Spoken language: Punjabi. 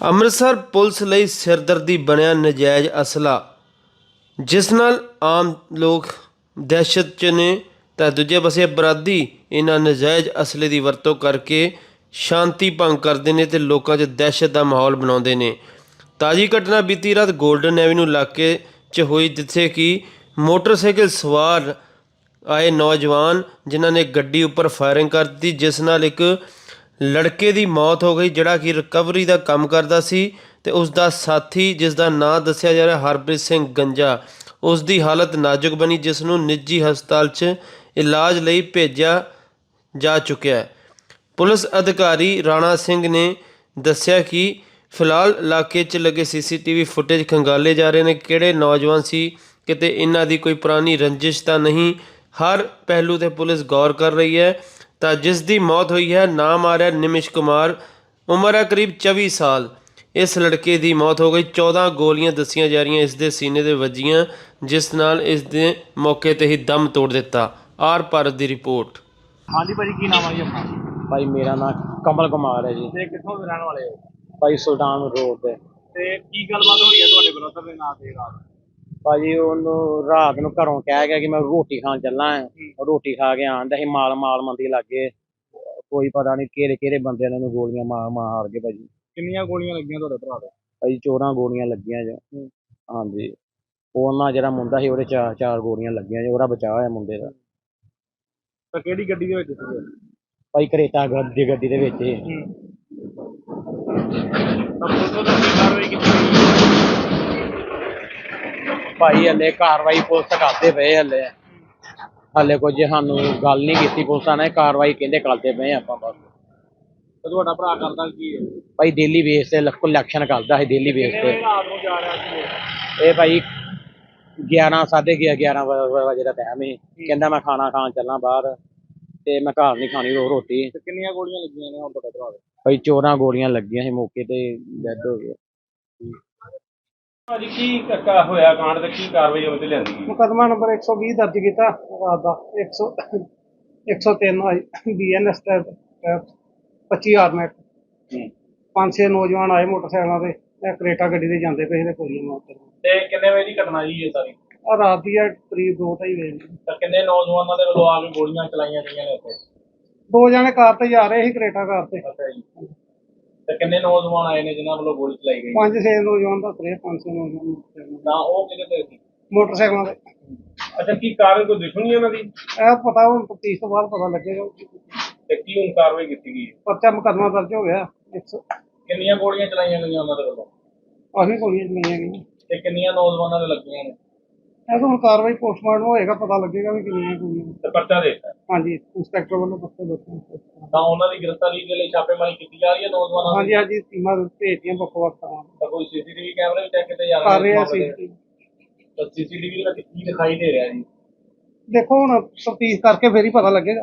ਅੰਮ੍ਰਿਤਸਰ ਪੁਲਿਸ ਲਈ ਸਿਰਦਰਦੀ ਬਣਿਆ ਨਜਾਇਜ਼ ਅਸਲਾ, ਜਿਸ ਨਾਲ ਆਮ ਲੋਕ ਦਹਿਸ਼ਤ 'ਚ ਨੇ। ਤਾਂ ਦੂਜੇ ਪਾਸੇ ਅਪਰਾਧੀ ਇਹਨਾਂ ਨਜਾਇਜ਼ ਅਸਲੇ ਦੀ ਵਰਤੋਂ ਕਰਕੇ ਸ਼ਾਂਤੀ ਭੰਗ ਕਰਦੇ ਨੇ ਤੇ ਲੋਕਾਂ 'ਚ ਦਹਿਸ਼ਤ ਦਾ ਮਾਹੌਲ ਬਣਾਉਂਦੇ ਨੇ। ਤਾਜੀ ਘਟਨਾ ਬੀਤੀ ਰਾਤ 골ਡਨ ਐਵਨਿਊ ਇਲਾਕੇ 'ਚ ਹੋਈ, ਜਿੱਥੇ ਕਿ ਮੋਟਰਸਾਈਕਲ ਸਵਾਰ ਆਏ ਨੌਜਵਾਨ, ਜਿਨ੍ਹਾਂ ਨੇ ਗੱਡੀ ਉੱਪਰ ਫਾਇਰਿੰਗ ਕਰ ਦਿੱਤੀ, ਜਿਸ ਨਾਲ ਇੱਕ ਲੜਕੇ ਦੀ ਮੌਤ ਹੋ ਗਈ, ਜਿਹੜਾ ਕਿ ਰਿਕਵਰੀ ਦਾ ਕੰਮ ਕਰਦਾ ਸੀ ਤੇ ਉਸ ਦਾ ਸਾਥੀ ਜਿਸ ਦਾ ਨਾਂ ਦੱਸਿਆ ਜਾ ਰਿਹਾ ਹਰਪ੍ਰੀਤ ਸਿੰਘ ਗੰਜਾ ਉਸ ਦੀ ਹਾਲਤ ਨਾਜ਼ੁਕ ਬਣੀ ਜਿਸ ਨੂੰ ਨਿੱਜੀ ਹਸਪਤਾਲ 'ਚ ਇਲਾਜ ਲਈ ਭੇਜਿਆ ਜਾ ਚੁੱਕਿਆ ਹੈ। ਪੁਲਿਸ ਅਧਿਕਾਰੀ ਰਾਣਾ ਸਿੰਘ ਨੇ ਦੱਸਿਆ ਕਿ ਫਿਲਹਾਲ ਇਲਾਕੇ 'ਚ ਲੱਗੇ ਸੀਸੀਟੀਵੀ ਫੁਟੇਜ ਖੰਗਾਲੇ ਜਾ ਰਹੇ ਨੇ, ਕਿਹੜੇ ਨੌਜਵਾਨ ਸੀ, ਕਿਤੇ ਇਹਨਾਂ ਦੀ ਕੋਈ ਪੁਰਾਣੀ ਰੰਜਿਸ਼ ਤਾਂ ਨਹੀਂ, ਹਰ ਪਹਿਲੂ ਤੇ ਪੁਲਿਸ ਗੌਰ ਕਰ ਰਹੀ ਹੈ। ਤਾਂ ਜਿਸ ਦੀ ਮੌਤ ਹੋਈ ਹੈ ਨਾਮ ਆ ਰਿਹਾ ਨਿਮਿਸ਼ ਕੁਮਾਰ ਉਮਰ ਹੈ ਕਰੀਬ 24 ਸਾਲ। ਇਸ ਲੜਕੇ ਦੀ ਮੌਤ ਹੋ ਗਈ। 14 ਗੋਲੀਆਂ ਦੱਸੀਆਂ ਜਾ ਰਹੀਆਂ ਇਸ ਦੇ ਸੀਨੇ ਦੇ ਵੱਜੀਆਂ ਜਿਸ ਨਾਲ ਇਸ ਦੇ ਮੌਕੇ ਤੇ ਹੀ ਦਮ ਤੋੜ ਦਿੱਤਾ। ਆਰ ਭਾਰਤ ਦੀ ਰਿਪੋਰਟ। ਹਾਂਜੀ ਭਾਜੀ ਕੀ ਨਾਮ ਆ ਜੀ ਆਪਣਾ? ਭਾਈ ਮੇਰਾ ਨਾਮ ਕਮਲ ਕੁਮਾਰ ਹੈ ਜੀ। ਤੇ ਕਿੱਥੋਂ ਦੇ ਰਹਿਣ ਵਾਲੇ ਹੋ? ਭਾਈ ਸੁਲਤਾਨ ਰੋਡ ਤੇ ਤੇ ਕੀ ਗੱਲਬਾਤ ਹੋਈ ਹੈ ਤੁਹਾਡੇ ਬ੍ਰਦਰ ਦੇ ਨਾਂ ਤੇ ਰਾਤ? ਭਾਜੀ ਉਹਨੂੰ ਰਾਤ ਨੂੰ ਘਰੋਂ ਕਹਿ ਗਿਆ ਕਿ ਮੈਂ ਰੋਟੀ ਖਾਣ ਚੱਲਾਂ ਆਂ। ਰੋਟੀ ਖਾ ਕੇ ਆਂਦਾ ਸੀ ਮਾਲ ਮਾਲ ਮੰਦੀ ਲੱਗੇ ਕੋਈ ਪਤਾ ਨਹੀਂ ਕਿਹੜੇ ਕਿਹੜੇ ਬੰਦਿਆਂ ਨੇ ਉਹਨੂੰ ਗੋਲੀਆਂ ਮਾਰ ਮਾਰ ਕੇ ਭਾਜੀ। ਕਿੰਨੀਆਂ ਗੋਲੀਆਂ ਲੱਗੀਆਂ ਤੁਹਾਡੇ ਭਰਾ ਦੇ? ਭਾਜੀ ਚੋਰਾਂ ਗੋਲੀਆਂ ਲੱਗੀਆਂ ਜੀ। ਹਾਂਜੀ। ਉਹਨਾਂ ਜਿਹੜਾ ਮੁੰਡਾ ਸੀ ਉਹਦੇ ਚਾਰ ਚਾਰ ਗੋਲੀਆਂ ਲੱਗੀਆਂ ਜੀ ਉਹਦਾ ਬਚਾਅ ਹੋਇਆ ਮੁੰਡੇ ਦਾ। ਤਾਂ ਕਿਹੜੀ ਗੱਡੀ ਦੇ ਵਿੱਚ ਸੀਗੇ? ਭਾਈ ਕਰੇਟਾ ਗੱਡੀ ਗੱਡੀ ਦੇ ਵਿੱਚ ਹੀ। ਭਾਈ ਹਲੇ ਕਾਰਵਾਈ ਪੁਲਿਸ ਕਰਦੇ ਪਏ ਹਲੇ। ਹਲੇ ਕੁਝ ਸਾਨੂੰ ਗੱਲ ਨਹੀਂ ਕੀਤੀ ਪੁਲਿਸਾਂ ਨੇ ਕਾਰਵਾਈ ਕਹਿੰਦੇ ਕਰਦੇ ਪਏ ਆਪਾਂ ਬਸ। ਤੁਹਾਡਾ ਭਰਾ ਕਰਦਾ ਕੀ ਹੈ? ਭਾਈ ਡੇਲੀ ਬੇਸ ਤੇ ਕਲੈਕਸ਼ਨ ਕਰਦਾ ਹੈ ਡੇਲੀ ਬੇਸ ਤੇ। ਇਹ? ਭਾਈ 11 ਸਾਢੇ 11 ਵਜੇ ਦਾ ਟਾਈਮ ਸੀ। ਕਹਿੰਦਾ ਮੈਂ ਖਾਣਾ ਖਾਣ ਚੱਲਾਂ ਬਾਹਰ ਤੇ ਮੈਂ ਘਰ ਨਹੀਂ ਖਾਣੀ ਰੋ ਰੋਟੀ। ਕਿੰਨੀਆਂ ਗੋਲੀਆਂ ਲੱਗੀਆਂ ਨੇ ਹੁਣ ਤੁਹਾਡੇ ਭਰਾ ਦੇ? ਭਾਈ ਚੋਰਾਂ ਗੋਲੀਆਂ ਲੱਗੀਆਂ ਸੀ ਮੌਕੇ ਤੇ ਡੈਡ ਹੋ ਗਏ। ਭਾਜੀ ਕੀ ਕੱਕਾ ਹੋਇਆ? ਕਾਂਡ ਤੇ ਕੀ ਕਾਰਵਾਈ ਉਹਦੇ ਲਿਆਂਦੀ ਗਈ? ਮੁਕੱਦਮਾ ਨੰਬਰ 120 ਦਰਜ ਕੀਤਾ ਰਾਤ ਦਾ। 100 103 ਬੀਐਨਐਸ ਤਹਿਤ 25 ਆਰਮੈਟ ਪੰਜ ਛੇ ਨੌਜਵਾਨ ਆਏ ਮੋਟਰਸਾਈਕਲਾਂ ਤੇ ਇਹ ਕਰੇਟਾ ਗੱਡੀ ਤੇ ਜਾਂਦੇ ਪਏ ਨੇ ਗੋਲੀਆਂ ਮਾਰ ਕੇ ਤੇ ਕਿੰਨੇ ਵਜੇ ਦੀ ਘਟਨਾ ਜੀ ਇਹ ਸਾਰੀ? ਆ ਰਾਤ ਦੀ ਆ ਕਰੀਬ ਦੋ ਢਾਈ ਵਜੇ ਦੀ। ਤਾਂ ਕਿੰਨੇ ਨੌਜਵਾਨਾਂ ਦੇ ਵੱਲੋਂ ਆ ਕੇ ਗੋਲੀਆਂ ਚਲਾਈਆਂ ਗਈਆਂ ਨੇ ਉੱਥੇ? ਦੋ ਜਣੇ ਕਾਰ ਤੇ ਜਾ ਰਹੇ ਸੀ ਕਰੇਟਾ ਕਾਰ ਤੇ। ਅੱਛਾ ਜੀ। ਤੇ ਕਿੰਨੇ ਨੌਜਵਾਨ ਆਏ ਨੇ ਜਿਨ੍ਹਾਂ ਵੱਲੋਂ ਗੋਲੀ ਚਲਾਈ ਗਈ? ਪੰਜ ਛੇ ਨੌਜਵਾਨ ਦੱਸ ਰਹੇ ਪੰਜ ਛੇ ਨੌਜਵਾਨ ਤਾਂ ਉਹ ਕਿਹਦੇ ਤੇ ਸੀ। ਮੋਟਰਸਾਈਕਲਾਂ ਤੇ। ਅੱਛਾ ਕੀ ਕਾਰਨ ਕੋਈ ਦੁਸ਼ਮਣੀ ਉਹਨਾਂ ਦੀ? ਇਹ ਪਤਾ ਹੁਣ ਤਫਤੀਸ਼ ਤੋਂ ਬਾਅਦ ਪਤਾ ਲੱਗੇਗਾ। ਤੇ ਕੀ ਹੁਣ ਕਾਰਵਾਈ ਕੀਤੀ ਗਈ ਹੈ? ਪਰਚਾ ਮੁਕੱਦਮਾ ਦਰਜ ਹੋ ਗਿਆ 100 ਕਿੰਨੀਆਂ ਗੋਲੀਆਂ ਚਲਾਈਆਂ ਗਈਆਂ ਉਹਨਾਂ ਦੇ ਵੱਲੋਂ? ਆਹੀ ਗੋਲੀਆਂ ਚਲਾਈਆਂ ਗਈਆਂ। ਤੇ ਕਿੰਨੀਆਂ ਨੌਜਵਾਨਾਂ ਦੇ ਲੱਗੀਆਂ ਨੇ? ਇਹ ਤਾਂ ਹੁਣ ਕਾਰਵਾਈ ਪੋਸਟਮਾਰਟਮ ਹੋਏਗਾ ਪਤਾ ਲੱਗੇਗਾ ਵੀ ਕਿੰਨੀਆਂ ਗੋਲੀਆਂ ਤੇ ਪਰਚਾ ਦੇ ਦਿੱਤਾ? ਹਾਂਜੀ ਇੰਸਪੈਕਟਰ ਵੱਲੋਂ ਪੱਕੇ ਦੱਸੋ ਤਾਂ ਉਹਨਾਂ ਦੀ ਗ੍ਰਿਫਤਾਰੀ ਦੇ ਲਈ ਛਾਪੇਮਾਰੀ ਕੀਤੀ ਜਾ ਰਹੀ ਹੈ ਨੌਜਵਾਨਾਂ ਦੀ? ਹਾਂਜੀ ਹਾਂਜੀ ਟੀਮਾਂ ਭੇਜਦੀਆਂ ਵੱਖ ਵੱਖ ਤਰ੍ਹਾਂ ਤਾਂ ਕੋਈ ਸੀਸੀਟੀਵੀ ਕੈਮਰੇ ਵੀ ਚੈੱਕ ਕੀਤੇ ਜਾ ਕਰ ਰਹੇ ਆ ਇਸ ਮਾਮਲੇ ਸੀ ਦੇ? ਤਾਂ ਸੀਸੀਟੀਵੀ ਵਿੱਚ ਕੀ ਦਿਖਾਈ ਦੇ ਰਿਹਾ ਜੀ? ਦੇਖੋ ਹੁਣ ਤਫਤੀਸ਼ ਕਰਕੇ ਫੇਰ ਹੀ ਪਤਾ ਲੱਗੇਗਾ।